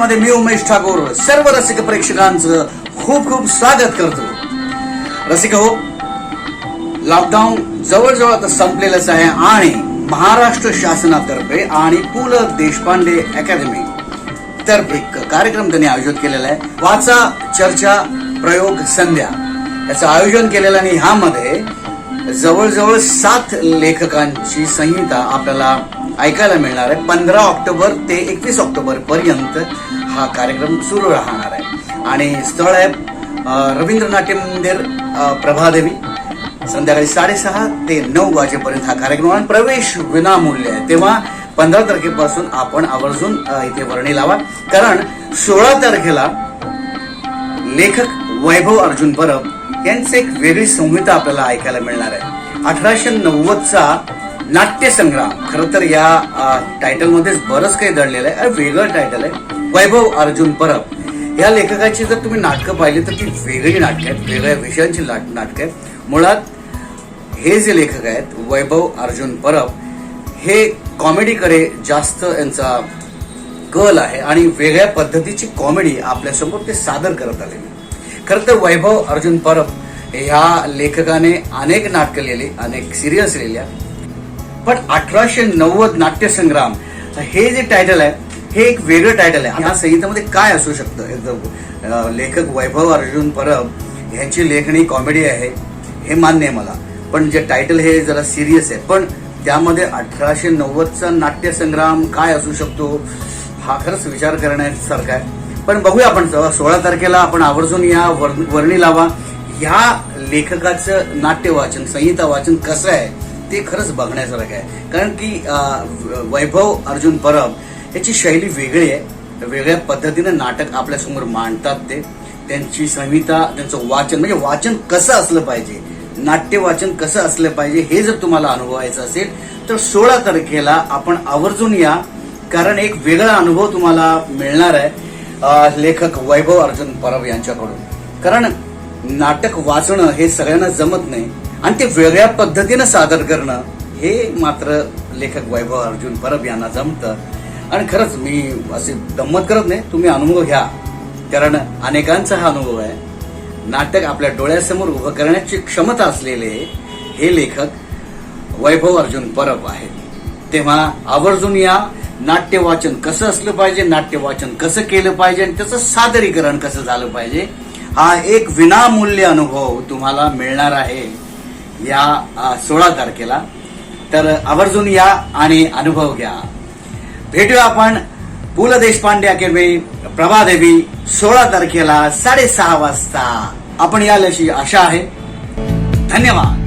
मध्ये मी उमेश ठाकूर सर्व रसिक प्रेक्षकांचं खूप खूप स्वागत करतो. रसिक हो लॉकडाऊन जवळजवळ आता संपलेलंच आहे आणि महाराष्ट्र शासनातर्फे आणि पु ल देशपांडे अकॅडमी तर्फे कार्यक्रम त्यांनी आयोजित केलेला आहे. वाचा चर्चा प्रयोग संध्या याचं आयोजन केलेलं आणि ह्यामध्ये जवळजवळ सात लेखकांची संहिता आपल्याला ऐकायला मिळणार आहे. पंधरा ऑक्टोबर ते एकवीस ऑक्टोबर पर्यंत हा कार्यक्रम सुरू राहणार आहे. आणि स्थळ आहे अं, रवींद्र नाट्य मंदिर प्रभादेवी. संध्याकाळी साडेसहा ते नऊ वाजेपर्यंत हा कार्यक्रम आणि प्रवेश विनामूल्य आहे. तेव्हा पंधरा तारखेपासून आपण आवर्जून इथे वर्णी लावा. कारण सोळा तारखेला लेखक वैभव अर्जुन परब यांचं एक वेगळी संहिता आपल्याला ऐकायला मिळणार आहे. अठराशे नव्वदचा नाट्यसंग्राम. खरं तर या टायटलमध्येच बरंच काही दडलेलं आहे. वेगळं टायटल आहे. वैभव अर्जुन परब. या लेखकाची जर तुम्ही नाटकं पाहिली तर ती वेगळी नाटकं आहेत. वेगळ्या विषयांची नाट- नाटकं आहेत. मुळात हे जे लेखक आहेत वैभव अर्जुन परब हे कॉमेडीकडे जास्त यांचा कल आहे आणि वेगळ्या पद्धतीची कॉमेडी आपल्यासमोर ते सादर करत आलेली खरं तर वैभव अर्जुन परब ह्या लेखकाने अनेक नाटकं लिहिली अनेक सिरियल्स लिहिल्या पण अठराशे नव्वद नाट्यसंग्राम हे जे टायटल आहे हे एक वेगळं टायटल आहे. ह्या संहितामध्ये काय असू शकतं? एकदम, लेखक वैभव अर्जुन परब ह्यांची लेखणी कॉमेडी आहे हे मान्य आहे मला. पण जे टायटल हे जरा सिरियस आहे. पण त्यामध्ये अठराशे नव्वदचा नाट्यसंग्राम काय असू शकतो? हा खरंच विचार करण्यासारखा आहे. पण बघूया आपण सोळा तारखेला आपण आवर्जून या वर्णी लावा. ह्या लेखकाचं नाट्य वाचन संहिता वाचन कसं आहे ते खरंच बघण्यासारखं आहे. कारण की वैभव अर्जुन परब याची शैली वेगळी आहे. वेगळ्या पद्धतीनं नाटक आपल्यासमोर मांडतात ते. त्यांची संहिता त्यांचं वाचन म्हणजे वाचन कसं असलं पाहिजे नाट्य वाचन कसं असलं पाहिजे हे जर तुम्हाला अनुभवायचं असेल तर सोळा तारखेला आपण आवर्जून या. कारण एक वेगळा अनुभव तुम्हाला मिळणार आहे. लेखक वैभव अर्जुन परब यांच्याकडून. कारण नाटक वाचणं हे सगळ्यांना जमत नाही आणि ते वेगळ्या पद्धतीनं सादर करणं हे मात्र लेखक वैभव अर्जुन परब यांना जमतं. आणि खरंच मी असे गंमत करत नाही तुम्ही अनुभव घ्या. कारण अनेकांचा हा अनुभव आहे. नाटक आपल्या डोळ्यासमोर उभं करण्याची क्षमता असलेले हे लेखक वैभव अर्जुन परब आहेत. तेव्हा आवर्जून या नाट्य वाचन कसं असलं पाहिजे नाट्य वाचन कसं केलं पाहिजे आणि त्याचं सादरीकरण कसं झालं पाहिजे हा एक विनामूल्य अनुभव तुम्हाला मिळणार आहे या सोळा तारखेला. तर आवर्जून या आणि अनुभव घ्या. भेटूया आपण पु ल देशपांडे अकॅडमी प्रभादेवी सोळा तारखेला साडेसहा वाजता. आपण याल अशी आशा आहे. धन्यवाद.